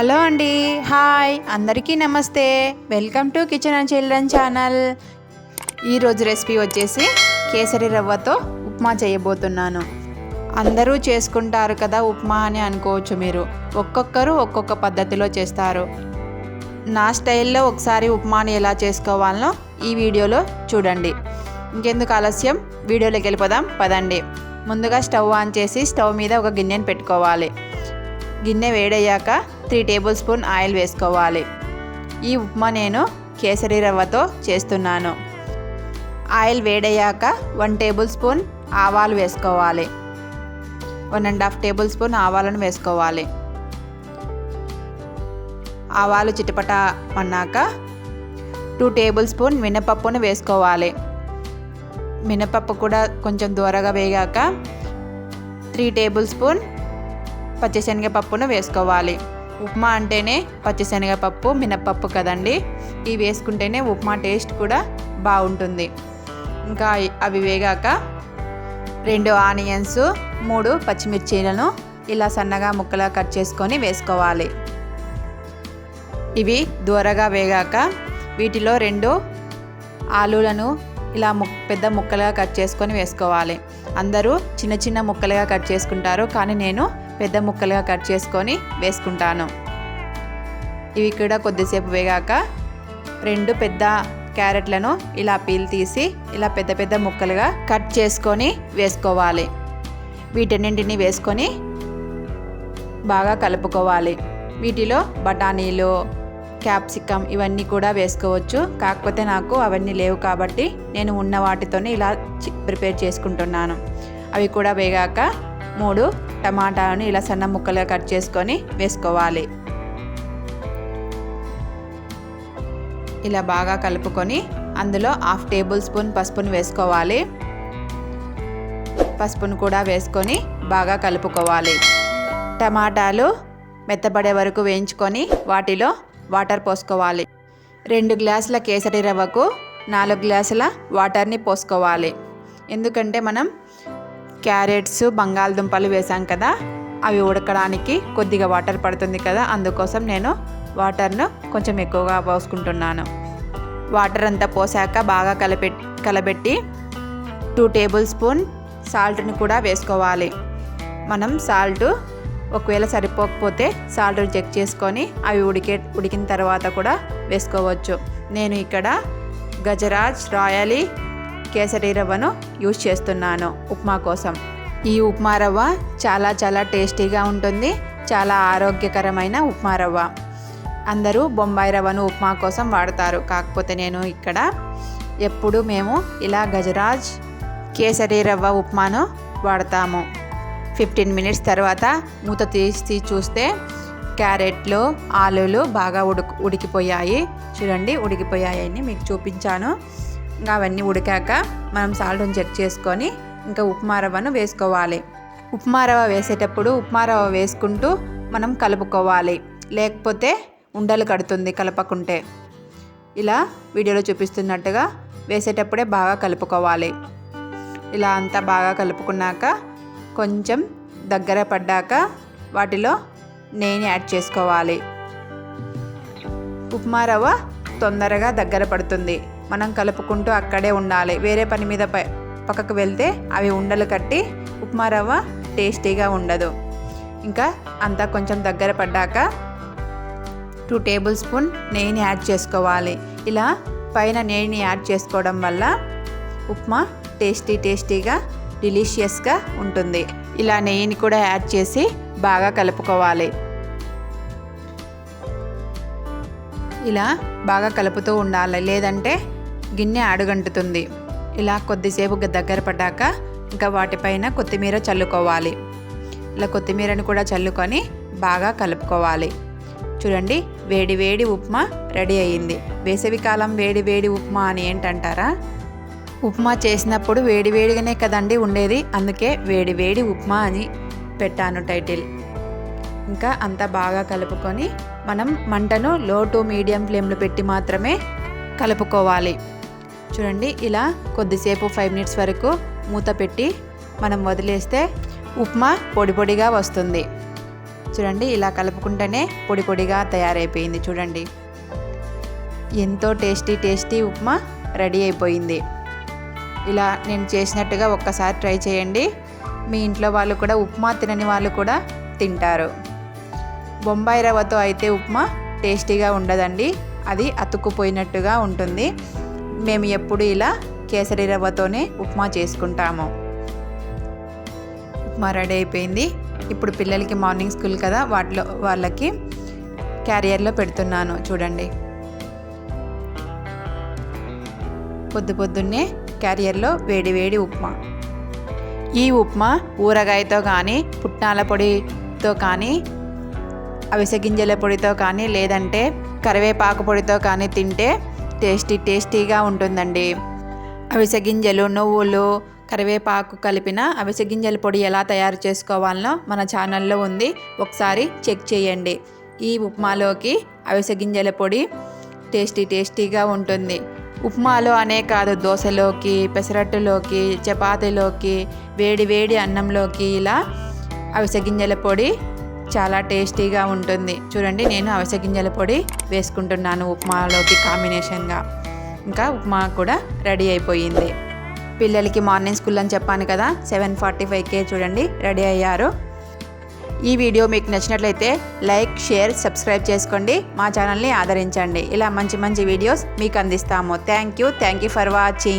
Hello అండి hi. అందరికీ నమస్తే. Welcome to kitchen and children channel. ఈరోజు రెసిపీ వచ్చేసి కేసరి రవ్వతో ఉప్మా చేయబోతున్నాను. అందరూ చేసుకుంటారు కదా ఉప్మా అని అనుకోవచ్చు మీరు. ఒక్కొక్కరు ఒక్కొక్క పద్ధతిలో చేస్తారు. నా స్టైల్లో ఒకసారి ఉప్మాని ఎలా చేసుకోవాలనో ఈ వీడియోలో చూడండి. ఇంకెందుకు ఆలస్యం? వీడియోలోకి వెళ్ళిపోదాం పదండి. ముందుగా స్టవ్ ఆన్ చేసి స్టవ్ మీద ఒక గిన్నెని పెట్టుకోవాలి. గిన్నె వేడయ్యాక త్రీ టేబుల్ స్పూన్ ఆయిల్ వేసుకోవాలి. ఈ ఉప్మా నేను కేసరి రవ్వతో చేస్తున్నాను. ఆయిల్ వేడయ్యాక వన్ టేబుల్ స్పూన్ ఆవాలు వేసుకోవాలి. One and half tablespoon ఆవాలను వేసుకోవాలి. ఆవాలు చిటపట అన్నాక టూ టేబుల్ స్పూన్ మినపప్పును వేసుకోవాలి. మినపప్పు కూడా కొంచెం దూరగా వేగాక త్రీ టేబుల్ స్పూన్ పచ్చిశనగపప్పును వేసుకోవాలి. ఉప్మా అంటేనే పచ్చిశనగపప్పు మినప్పప్పు కదండి. ఇవి వేసుకుంటేనే ఉప్మా టేస్ట్ కూడా బాగుంటుంది. ఇంకా అవి వేగాక రెండు ఆనియన్స్ మూడు పచ్చిమిర్చీలను ఇలా సన్నగా ముక్కలా కట్ చేసుకొని వేసుకోవాలి. ఇవి దూరగా వేగాక వీటిలో రెండు ఆలులను ఇలా ము పెద్ద ముక్కలుగా కట్ చేసుకొని వేసుకోవాలి. అందరూ చిన్న చిన్న ముక్కలుగా కట్ చేసుకుంటారు. కానీ నేను పెద్ద ముక్కలుగా కట్ చేసుకొని వేసుకుంటాను. ఇవి కూడా కొద్దిసేపు వేగాక రెండు పెద్ద క్యారెట్లను ఇలా పీల్ తీసి ఇలా పెద్ద పెద్ద ముక్కలుగా కట్ చేసుకొని వేసుకోవాలి. వీటన్నింటిని వేసుకొని బాగా కలుపుకోవాలి. వీటిలో బఠానీలు క్యాప్సికమ్ ఇవన్నీ కూడా వేసుకోవచ్చు. కాకపోతే నాకు అవన్నీ లేవు కాబట్టి నేను ఉన్న వాటితోనే ఇలా ప్రిపేర్ చేసుకుంటున్నాను. అవి కూడా వేగాక మూడు టమాటాలను ఇలా సన్న ముక్కలుగా కట్ చేసుకొని వేసుకోవాలి. ఇలా బాగా కలుపుకొని అందులో హాఫ్ టేబుల్ స్పూన్ పసుపును వేసుకోవాలి. పసుపును కూడా వేసుకొని బాగా కలుపుకోవాలి. టమాటాలు మెత్తబడే వరకు వేయించుకొని వాటిలో వాటర్ పోసుకోవాలి. రెండు గ్లాసుల కేసరి రవ్వకు నాలుగు గ్లాసుల వాటర్ని పోసుకోవాలి. ఎందుకంటే మనం క్యారెట్స్ బంగాళదుంపలు వేసాం కదా అవి ఉడకడానికి కొద్దిగా వాటర్ పడుతుంది కదా అందుకోసం నేను వాటర్ను కొంచెం ఎక్కువగా పోసుకుంటున్నాను. వాటర్ అంతా పోసాక బాగా కలిపె కలబెట్టి టూ టేబుల్ స్పూన్ సాల్ట్ని కూడా వేసుకోవాలి. మనం సాల్ట్ ఒకవేళ సరిపోకపోతే సాల్ట్ చెక్ చేసుకొని అవి ఉడికే ఉడికిన తర్వాత కూడా వేసుకోవచ్చు. నేను ఇక్కడ గజరాజ్ రాయలీ కేసరి రవ్వను యూజ్ చేస్తున్నాను ఉప్మా కోసం. ఈ ఉప్మా రవ్వ చాలా చాలా టేస్టీగా ఉంటుంది. చాలా ఆరోగ్యకరమైన ఉప్మా రవ్వ. అందరూ బొంబాయి రవ్వను ఉప్మా కోసం వాడతారు. కాకపోతే నేను ఇక్కడ ఎప్పుడు మేము ఇలా గజరాజ్ కేసరి రవ్వ ఉప్మాను వాడతాము. ఫిఫ్టీన్ మినిట్స్ తర్వాత మూత తీసి చూస్తే క్యారెట్లు ఆలులు బాగా ఉడికి ఉడికిపోయాయి. చూడండి ఉడికిపోయాయని మీకు చూపించాను. ఇంకా అవన్నీ ఉడికాక మనం సాల్ట్ని చెక్ చేసుకొని ఇంకా ఉప్మా రవ్వను వేసుకోవాలి. ఉప్మా రవ్వ వేసేటప్పుడు ఉప్మా రవ్వ వేసుకుంటూ మనం కలుపుకోవాలి. లేకపోతే ఉండలు కడుతుంది కలపకుంటే. ఇలా వీడియోలో చూపిస్తున్నట్టుగా వేసేటప్పుడే బాగా కలుపుకోవాలి. ఇలా అంతా బాగా కలుపుకున్నాక కొంచెం దగ్గర పడ్డాక వాటిలో నెయ్యిని యాడ్ చేసుకోవాలి. ఉప్మా రవ్వ తొందరగా దగ్గర పడుతుంది. మనం కలుపుకుంటూ అక్కడే ఉండాలి. వేరే పని మీద పక్కకు వెళ్తే అవి ఉండలు కట్టి ఉప్మా రవ్వ టేస్టీగా ఉండదు. ఇంకా అంతా కొంచెం దగ్గర పడ్డాక టూ టేబుల్ స్పూన్ నెయ్యిని యాడ్ చేసుకోవాలి. ఇలా పైన నెయ్యిని యాడ్ చేసుకోవడం వల్ల ఉప్మా టేస్టీ టేస్టీగా డిలీషియస్గా ఉంటుంది. ఇలా నెయ్యిని కూడా యాడ్ చేసి బాగా కలుపుకోవాలి. ఇలా బాగా కలుపుతూ ఉండాలి. లేదంటే గిన్నె అడుగంటుతుంది. ఇలా కొద్దిసేపు దగ్గర పడ్డాక ఇంకా వాటిపైన కొత్తిమీర చల్లుకోవాలి. ఇలా కొత్తిమీరను కూడా చల్లుకొని బాగా కలుపుకోవాలి. చూడండి వేడి వేడి ఉప్మా రెడీ అయ్యింది. వేసవికాలం వేడి వేడి ఉప్మా అని ఏంటంటారా? ఉప్మా చేసినప్పుడు వేడి వేడిగానే కదండి ఉండేది. అందుకే వేడి వేడి ఉప్మా అని పెట్టాను టైటిల్. ఇంకా అంతా బాగా కలుపుకొని మనం మంటను లో టు మీడియం ఫ్లేమ్లో పెట్టి మాత్రమే కలుపుకోవాలి. చూడండి ఇలా కొద్దిసేపు ఫైవ్ మినిట్స్ వరకు మూత పెట్టి మనం వదిలేస్తే ఉప్మా పొడి పొడిగా వస్తుంది. చూడండి ఇలా కలుపుకుంటేనే పొడి పొడిగా తయారైపోయింది చూడండి. ఎంతో టేస్టీ టేస్టీ ఉప్మా రెడీ అయిపోయింది. ఇలా నేను చేసినట్టుగా ఒక్కసారి ట్రై చేయండి. మీ ఇంట్లో వాళ్ళు కూడా ఉప్మా తినని వాళ్ళు కూడా తింటారు. బొంబాయి రవ్వతో అయితే ఉప్మా టేస్టీగా ఉండదండి. అది అతుక్కుపోయినట్టుగా ఉంటుంది. మేము ఎప్పుడు ఇలా కేసరి రవ్వతోనే ఉప్మా చేసుకుంటాము. ఉప్మా రెడీ అయిపోయింది. ఇప్పుడు పిల్లలకి మార్నింగ్ స్కూల్ కదా వాటిలో వాళ్ళకి క్యారియర్లో పెడుతున్నాను. చూడండి. పొద్దు పొద్దున్నే క్యారియర్లో వేడి వేడి ఉప్మా. ఈ ఉప్మా ఊరగాయతో కానీ పుట్నాల పొడితో కానీ అవిసె గింజల పొడితో కానీ లేదంటే కరివేపాకు పొడితో కానీ తింటే టేస్టీ టేస్టీగా ఉంటుందండి. అవిసె గింజలు నువ్వులు కరివేపాకు కలిపిన అవిసె గింజల పొడి ఎలా తయారు చేసుకోవాలనో మన ఛానల్లో ఉంది. ఒకసారి చెక్ చేయండి. ఈ ఉప్మాలోకి అవిసె గింజల పొడి టేస్టీ టేస్టీగా ఉంటుంది. ఉప్మాలో అనే కాదు దోశలోకి పెసరట్టులోకి చపాతీలోకి వేడి వేడి అన్నంలోకి ఇలా అవిసె గింజల పొడి చాలా టేస్టీగా ఉంటుంది. చూడండి నేను అవిసె గింజల పొడి వేసుకుంటున్నాను ఉప్మాలోకి కాంబినేషన్గా. ఇంకా ఉప్మా కూడా రెడీ అయిపోయింది. పిల్లలకి మార్నింగ్ స్కూల్ అని చెప్పాను కదా సెవెన్ ఫార్టీ ఫైవ్కే చూడండి రెడీ అయ్యారు. ఈ వీడియో మీకు నచ్చినట్లయితే లైక్ షేర్ సబ్స్క్రైబ్ చేసుకోండి. మా ఛానల్ని ఆదరించండి. ఇలా మంచి మంచి వీడియోస్ మీకు అందిస్తాము. Thank you. Thank you for watching.